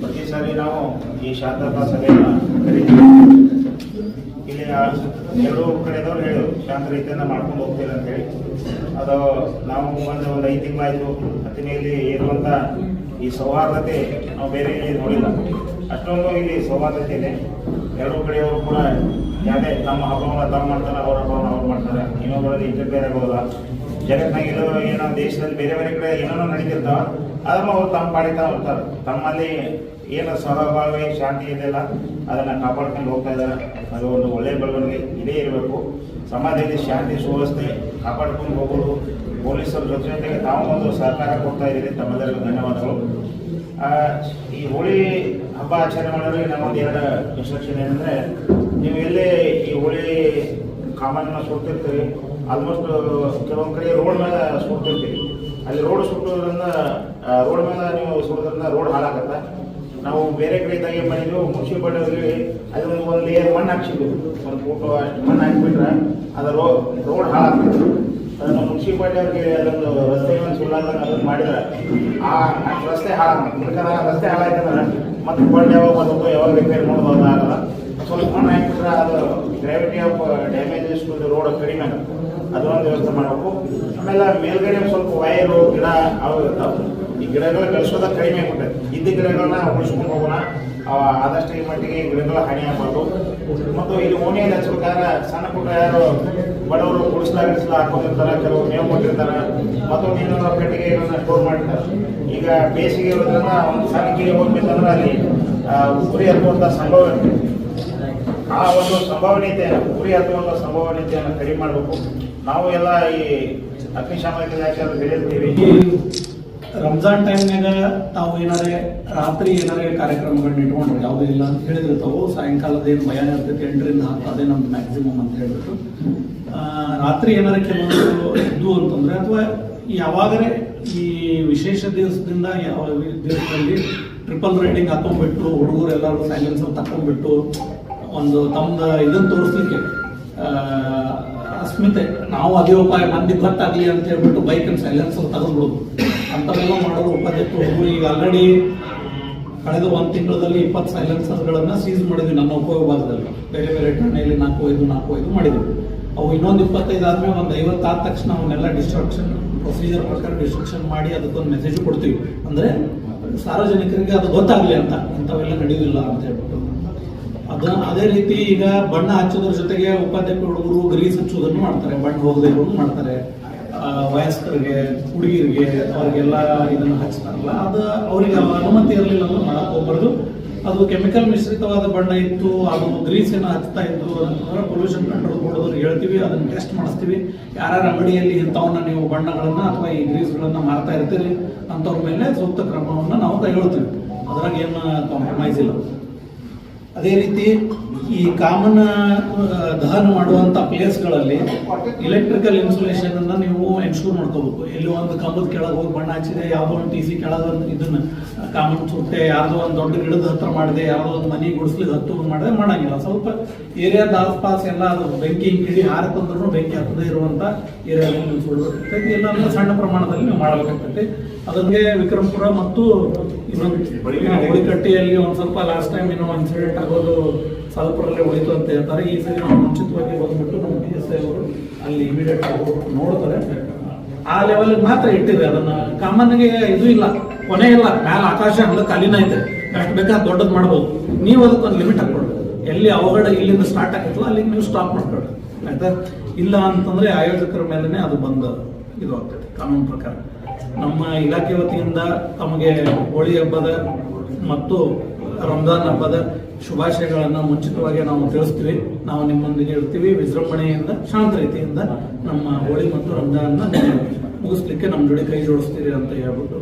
ಪ್ರತಿ ಸಾರಿ ನಾವು ಈ ಶಾಂತತಾ ಸಭೆಯನ್ನು ಕರೀತೀವಿ ಇಲ್ಲಿ ಎರಡೂ ಕಡೆದವ್ರು ಹೇಳು, ಶಾಂತ ರೀತಿಯನ್ನು ಮಾಡ್ಕೊಂಡು ಹೋಗ್ತೀವಿ ಅಂತ ಹೇಳಿ. ಅದು ನಾವು ಒಂದು ಒಂದು ಐದು ತಿಂಗಳಾಯಿತು ಹತ್ತಿನ ಇಲ್ಲಿ ಇರುವಂತ ಈ ಸೌಹಾರ್ದತೆ ನಾವು ಬೇರೆ ಎಲ್ಲಿ ನೋಡಿಲ್ಲ. ಅಷ್ಟೊಂದು ಇಲ್ಲಿ ಸೌಹಾರ್ದತೆ ಇದೆ. ಎರಡೂ ಕಡೆಯವರು ಕೂಡ ಯಾವುದೇ ನಮ್ಮ ಹಬ್ಬವನ್ನು ತಾವು ಮಾಡ್ತಾರೆ, ಅವ್ರ ಹಬ್ಬವನ್ನು ಅವ್ರು ಮಾಡ್ತಾರೆ. ಇನ್ನೊಬ್ಬರಲ್ಲಿ ಇಂಟರ್ಫೇರ್ ಆಗೋಲ್ಲ ಜಗತ್ನಾಗ ಎಲ್ಲೋ ಏನೋ ದೇಶದಲ್ಲಿ ಬೇರೆ ಬೇರೆ ಕಡೆ ಏನೇನೋ ನಡೀತಿರ್ತಾವ ಅದನ್ನು ಅವ್ರು ತಮ್ಮ ಪಾಡಿತಾ ಇರ್ತಾರೆ ತಮ್ಮಲ್ಲಿ ಏನು ಸ್ವಭಾವ, ಶಾಂತಿ ಇದೆಯಲ್ಲ ಅದನ್ನ ಕಾಪಾಡ್ಕೊಂಡು ಹೋಗ್ತಾ ಇದ್ದಾರೆ. ಅದು ಒಂದು ಒಳ್ಳೆಯ ಬೆಳವಣಿಗೆ. ಇದೇ ಇರಬೇಕು. ಸಮಾಜದಲ್ಲಿ ಶಾಂತಿ, ಸುವ್ಯವಸ್ಥೆ ಕಾಪಾಡ್ಕೊಂಡು ಹೋಗೋದು. ಪೊಲೀಸರ ಜೊತೆ ಜೊತೆಗೆ ತಾವು ಒಂದು ಸಹಕಾರ ಕೊಡ್ತಾ ಇದ್ದೀರಿ. ತಮ್ಮೆಲ್ಲರಿಗೂ ಧನ್ಯವಾದಗಳು. ಈ ಹೋಳಿ ಹಬ್ಬ ಆಚರಣೆ ಮಾಡೋರಿಗೆ ನಮ್ಮೊಂದು ಎರಡು ಇನ್ಸ್ಟ್ರಕ್ಷನ್ ಏನಂದ್ರೆ, ನೀವು ಎಲ್ಲೇ ಈ ಹೋಳಿ ಕಾಮನ್ನ ಸುಡ್ತಿರ್ತೀರಿ ಆಲ್ಮೋಸ್ಟ್ ಕೆಲವೊಂದು ಕಡೆ ರೋಡ್ ಮೇಲೆ ಸುಡ್ತಿರ್ತೀವಿ. ಅಲ್ಲಿ ರೋಡ್ ಸುಟ್ಟೋದ್ರಿಂದ ರೋಡ್ ಮೇಲೆ ನೀವು ಸುಡೋದ್ರಿಂದ ರೋಡ್ ಹಾಳಾಗತ್ತೆ? ನಾವು ಬೇರೆ ಕಡೆ ಏನು ಮಾಡಿದ್ವಿ? ಪಡೆದ್ವಿ ಅದೊಂದು ಒಂದು ಲೇಯರ್ ಮಣ್ಣು ಹಾಕ್ಸಿದ್ವಿ. ಒಂದು ಫೋಟೋ ಅಷ್ಟು ಮಣ್ಣು ಹಾಕ್ಬಿಟ್ರೆ ಅದು ರೋ ರೋಡ್ ಹಾಳಾಗ್ತಿತ್ತು. ಅದನ್ನು ಮುನ್ಸಿಪಾಲ್ಟಿ ಅದೊಂದು ಒಂದು ಸುಳ್ಳಾರ್ದಂಗೆ ಅದನ್ನು ಮಾಡಿದ್ರೆ ಆ ರಸ್ತೆ ಹಾಳಾಗ್ತದೆ ಆ ರಸ್ತೆ ಹಾಳಾಯ್ತಂದ್ರೆ ಮತ್ತೆ ಕೊಂಡು ಯಾವಾಗ ಬರ್ತದೋ ಯಾವಾಗ ರಿಪೇರ್ ಮಾಡೋದು ಸ್ವಲ್ಪ ಮಣ್ಣು ಹಾಕಿಬಿಟ್ರೆ ಅದು gravity of damages to road ಕಡಿಮೆ ಆಗುತ್ತೆ. ಅದೊಂದು ವ್ಯವಸ್ಥೆ ಮಾಡಬೇಕು. ಆಮೇಲೆ ಮೇಲ್ಗಡೆ ಸ್ವಲ್ಪ ವೈರು, ಗಿಡ, ಅವು ಇರ್ತಾವೆ. ಈ ಗಿಡಗಳ ಬೆಳೆಸೋದ ಕಡಿಮೆ ಆಗ್ಬಿಟ್ಟೈತೆ ಇದ್ದ ಗಿಡಗಳನ್ನ ಉಳಿಸ್ಕೊಂಡು ಹೋಗೋಣ. ಆದಷ್ಟು ಈ ಮಟ್ಟಿಗೆ ಗಿಡಗಳ ಹಾನಿ ಆಗಬಾರ್ದು. ಮತ್ತು ಇಲ್ಲಿ ಓಣಿಯಲ್ಲಿ ಹಚ್ಬೇಕಾದ್ರೆ ಸಣ್ಣ ಪುಟ್ಟ ಯಾರು ಬಡವರು ಗುಡಿಸ್ಲ ಗಿಡಿಸ್ಲಾ ಹಾಕೊಂಡಿರ್ತಾರೆ. ಕೆಲವು ಮೇವು ಕೊಟ್ಟಿರ್ತಾರೆ. ಮತ್ತೊಂದು ಇನ್ನೊಂದು ಪೆಟ್ಟಿಗೆಗಳನ್ನ ಸ್ಟೋರ್ ಮಾಡಿರ್ತಾರೆ. ಈಗ ಬೇಸಿಗೆ ಇರೋದ್ರಿಂದ ಒಂದು ಸಣ್ಣ ಗಿಡ ಹೋಗ್ಬೇಕಂದ್ರೆ ಅಲ್ಲಿ ಉರಿ ಹತ್ತುವಂಥ ಸಂಭವ ಆ ಒಂದು ಸಂಭವನೀಯತೆ, ಉರಿ ಹತ್ತುವಂಥ ಸಂಭವನೀಯತೆಯನ್ನು ಕಡಿಮೆ ಮಾಡಬೇಕು. ನಾವು ಎಲ್ಲ ಈ ಅಗ್ನಿಶಾಮಕ ಇಲಾಖೆ ಹೇಳಿರ್ತೀವಿ. ರಂಜಾನ್ ಟೈಮ್ನಾಗ ತಾವು ಏನಾರೇ ರಾತ್ರಿ ಏನಾರೇ ಕಾರ್ಯಕ್ರಮಗಳನ್ನ ಇಟ್ಕೊಂಡ್ರೆ, ಯಾವುದೂ ಇಲ್ಲ ಅಂತ ಹೇಳಿದ್ರೆ ತಾವು. ಸಾಯಂಕಾಲದ ಏನು ಭಯ ಇರ್ತೈತಿ, ಎಂಟರಿಂದ ಹತ್ತು, ಅದೇ ನಮ್ದು ಮ್ಯಾಕ್ಸಿಮಮ್ ಅಂತ ಹೇಳ್ಬಿಟ್ಟು ರಾತ್ರಿ ಏನಾರ ಕೆಲವೊಂದು ಇದ್ದು ಅಂತಂದ್ರೆ, ಅಥವಾ ಯಾವಾಗಲೇ ಈ ವಿಶೇಷ ದಿವಸದಿಂದ ಯಾವ ದಿವಸದಲ್ಲಿ ಟ್ರಿಪಲ್ ರೈಡಿಂಗ್ ಹಾಕೊಂಡ್ಬಿಟ್ಟು ಹುಡುಗರು ಎಲ್ಲರೂ ಸೈಲೆನ್ಸರ್ ತಕೊಂಡ್ಬಿಟ್ಟು ಒಂದು ತಮ್ಮದ ಇದನ್ನ ತೋರಿಸ್ಲಿಕ್ಕೆ ಅಸ್ಮಿತೆ, ನಾವು ಅದೇ ಉಪಾಯ, ಮಂದಿ ಗೊತ್ತಾಗಲಿ ಅಂತ ಹೇಳ್ಬಿಟ್ಟು ಬೈಕ್ ಸೈಲೆನ್ಸರ್ ತಗೊಂಡ್ಬಿಡುದು. ಅಂಥವೆಲ್ಲ ಮಾಡೋದು ಉಪಾಧ್ಯಕ್ಷರು ಈಗ ಆಲ್ರೆಡಿ ಕಳೆದ ಒಂದು ತಿಂಗಳಲ್ಲಿ ಇಪ್ಪತ್ತು ಸೈಲೆನ್ಸರ್ಗಳನ್ನು ಸೀಸ್ ಮಾಡಿದ್ವಿ ನಮ್ಮ ಉಪವಿಭಾಗದಲ್ಲಿ ಬೇರೆ ಬೇರೆ ಠಾಣೆಯಲ್ಲಿ ನಾಲ್ಕು ಐದು ನಾಲ್ಕು ಐದು ಮಾಡಿದ್ವಿ. ಅವು ಇನ್ನೊಂದು ಇಪ್ಪತ್ತೈದು ಆದಮೇಲೆ ಒಂದು ಐವತ್ತು ಆದ ತಕ್ಷಣ ಅವನ್ನೆಲ್ಲ ಡಿಸ್ಟ್ರಕ್ಷನ್ ಪ್ರೊಸೀಜರ್ ಪ್ರಕಾರ ಡಿಸ್ಟ್ರಕ್ಷನ್ ಮಾಡಿ ಅದಕ್ಕೊಂದು ಮೆಸೇಜ್ ಕೊಡ್ತೀವಿ. ಅಂದ್ರೆ ಸಾರ್ವಜನಿಕರಿಗೆ ಅದು ಗೊತ್ತಾಗ್ಲಿ ಅಂತ, ಇಂಥವೆಲ್ಲ ನಡೆಯುವುದಿಲ್ಲ ಅಂತ ಹೇಳ್ಬಿಟ್ಟು. ಅದ ಅದೇ ರೀತಿ ಈಗ ಬಣ್ಣ ಹಚ್ಚೋದ್ರ ಜೊತೆಗೆ ಉಪಾಧ್ಯಕ್ಷ ಹುಡುಗರು ಗ್ರೀಸ್ ಹಚ್ಚೋದನ್ನು ಮಾಡ್ತಾರೆ. ಬಣ್ಣ ಹೋಗದೆ ಇರೋದು ಮಾಡ್ತಾರೆ. ವಯಸ್ಕರಿಗೆ ಹುಡುಗಿರಿಗೆ ಅವ್ರಿಗೆಲ್ಲ ಇದನ್ನು ಹಚ್ತಾರಲ್ಲ, ಅದು ಅವರಿಗೆ ಅನುಮತಿ ಇರಲಿಲ್ಲ ಅಂದ್ರೆ ಮಾಡಕ್ ಹೋಗ್ಬಾರ್ದು. ಅದು ಕೆಮಿಕಲ್ ಮಿಶ್ರಿತವಾದ ಬಣ್ಣ ಇತ್ತು, ಅದು ಗ್ರೀಸ್ ಏನೋ ಹಚ್ತಾ ಇತ್ತು ಅಂತಂದ್ರೆ ಪೊಲ್ಯೂಷನ್ ಕಂಟ್ರೋಲ್ ಕೊಡೋದವ್ರಿಗೆ ಹೇಳ್ತೀವಿ, ಅದನ್ನ ಟೆಸ್ಟ್ ಮಾಡಿಸ್ತೀವಿ. ಯಾರ್ಯಾರ ಅಂಗಡಿಯಲ್ಲಿ ಇಂಥವನ್ನ ನೀವು ಬಣ್ಣಗಳನ್ನ ಅಥವಾ ಈ ಗ್ರೀಸ್ಗಳನ್ನ ಮಾರ್ತಾ ಇರ್ತೀರಿ ಅಂಥವ್ರ ಮೇಲೆ ಸೂಕ್ತ ಕ್ರಮವನ್ನು ನಾವು ಕೈಗೊಳ್ತೀವಿ. ಅದ್ರಾಗ ಏನು ಕಾಂಪ್ರಮೈಸ್ ಇಲ್ಲ. ಅದೇ ರೀತಿ ಈ ಕಾಮನ್ ದಹನ ಮಾಡುವಂತ ಪ್ಲೇಸ್ಗಳಲ್ಲಿ ಎಲೆಕ್ಟ್ರಿಕಲ್ ಇನ್ಸುಲೇಷನ್ ಅನ್ನ ನೀವು ಎನ್ಶೂರ್ ಮಾಡ್ಕೋಬೇಕು. ಎಲ್ಲಿ ಒಂದು ಕಂಬದ ಕೆಳಗೆ ಹೋಗಿ ಬಣ್ಣ ಹಚ್ಚಿದೆ ಯಾವುದೋ ಒಂದು ಟಿ ಸಿ ಕೆಳಗೆ ಇದನ್ನ ಕಾಮನ್ ಸುಟ್ಟೆ ಯಾರ್ದೋ ಒಂದು ದೊಡ್ಡ ಗಿಡದ ಹತ್ರ ಮಾಡಿದೆ, ಯಾರ್ದೋ ಒಂದು ಮನೆ ಗುಡಿಸ್ಲಿಕ್ಕೆ ಹತ್ತು ಮಾಡಿದೆ ಮಾಡಂಗಿಲ್ಲ. ಸ್ವಲ್ಪ ಏರಿಯಾದ ಆಸ್ಪಾಸ್ ಎಲ್ಲ ಅದು ಬೆಂಕಿ ಕಿಡಿ ಹಾರತಂದ್ರೂ ಬೆಂಕಿ ಹತ್ತದೇ ಇರುವಂತ ಏರಿಯಾದಲ್ಲಿ ನೀವು ಸುಡಬೇಕಾಗ್ತೈತಿ. ಎಲ್ಲ ಅಂದ್ರೆ ಸಣ್ಣ ಪ್ರಮಾಣದಲ್ಲಿ ನೀವು ಮಾಡಬೇಕಾಗ್ತೈತಿ. ಅದಕ್ಕೆ ವಿಕ್ರಮಪುರ ಮತ್ತು ಇನ್ನೊಂದು ಹೋಳಿಕಟ್ಟಿಯಲ್ಲಿ ಒಂದು ಸ್ವಲ್ಪ ಲಾಸ್ಟ್ ಟೈಮ್ ಇನ್ನೊಂದು ಇನ್ಸಿಡೆಂಟ್ ಆಗೋದು ಸ್ವಲ್ಪರಲ್ಲೇ ಉಳಿತು ಅಂತ ಹೇಳ್ತಾರೆ. ಈ ಸರಿ ನಾವು ಮುಂಚಿತವಾಗಿ ಬಂದ್ಬಿಟ್ಟು ನಮ್ಮ ಪಿ ಎಸ್ ಐ ಅವರು ಅಲ್ಲಿ ಇಮಿಡಿಯೇಟ್ ಆಗಿ ನೋಡ್ತಾರೆ. ಆ ಲೆವೆಲ್ ಮಾತ್ರ ಇಟ್ಟಿದೆ ಅದನ್ನ ಕಾಮನ್ಗೆ ಇದು ಇಲ್ಲ. ಕೊನೆ ಇಲ್ಲ. ಮ್ಯಾಲ ಆಕಾಶ ಅಂದ್ರೆ ಕಲಿನ ಐತೆ. ಎಷ್ಟು ಬೇಕಾದ್ರೆ ದೊಡ್ಡದು ಮಾಡ್ಬೋದು. ನೀವು ಅದಕ್ಕೊಂದು ಲಿಮಿಟ್ ಹಾಕೊಳ್ರಿ ಎಲ್ಲಿ ಅವಘಡ ಇಲ್ಲಿಂದ ಸ್ಟಾರ್ಟ್ ಆಗಿತ್ತಲ್ಲ ಅಲ್ಲಿಗೆ ನೀವು ಸ್ಟಾಪ್ ಮಾಡ್ಕೊಳ್ಳಿ ಆಯ್ತಾ? ಇಲ್ಲ ಅಂತಂದ್ರೆ ಆಯೋಜಕರ ಮೇಲೆನೆ ಅದು ಬಂದು ಇದು ಆಗ್ತದೆ. ಕಾನೂನು ಪ್ರಕಾರ. ನಮ್ಮ ಇಲಾಖೆ ವತಿಯಿಂದ ತಮಗೆ ಹೋಳಿ ಹಬ್ಬದ ಮತ್ತು ರಂಜಾನ್ ಹಬ್ಬದ ಶುಭಾಶಯಗಳನ್ನ ಮುಂಚಿತವಾಗಿ ನಾವು ತಿಳಿಸ್ತೀವಿ. ನಾವು ನಿಮ್ಮೊಂದಿಗೆ ಇರ್ತೀವಿ ವಿಜೃಂಭಣೆಯಿಂದ ಶಾಂತ ರೀತಿಯಿಂದ ನಮ್ಮ ಹೋಳಿ ಮತ್ತು ರಂಜಾನ್ನ ಮುಗಿಸ್ಲಿಕ್ಕೆ ನಮ್ಮ ಜೋಡಿ ಕೈ ಜೋಡಿಸ್ತೀರಿ ಅಂತ ಹೇಳ್ಬಿಟ್ಟು.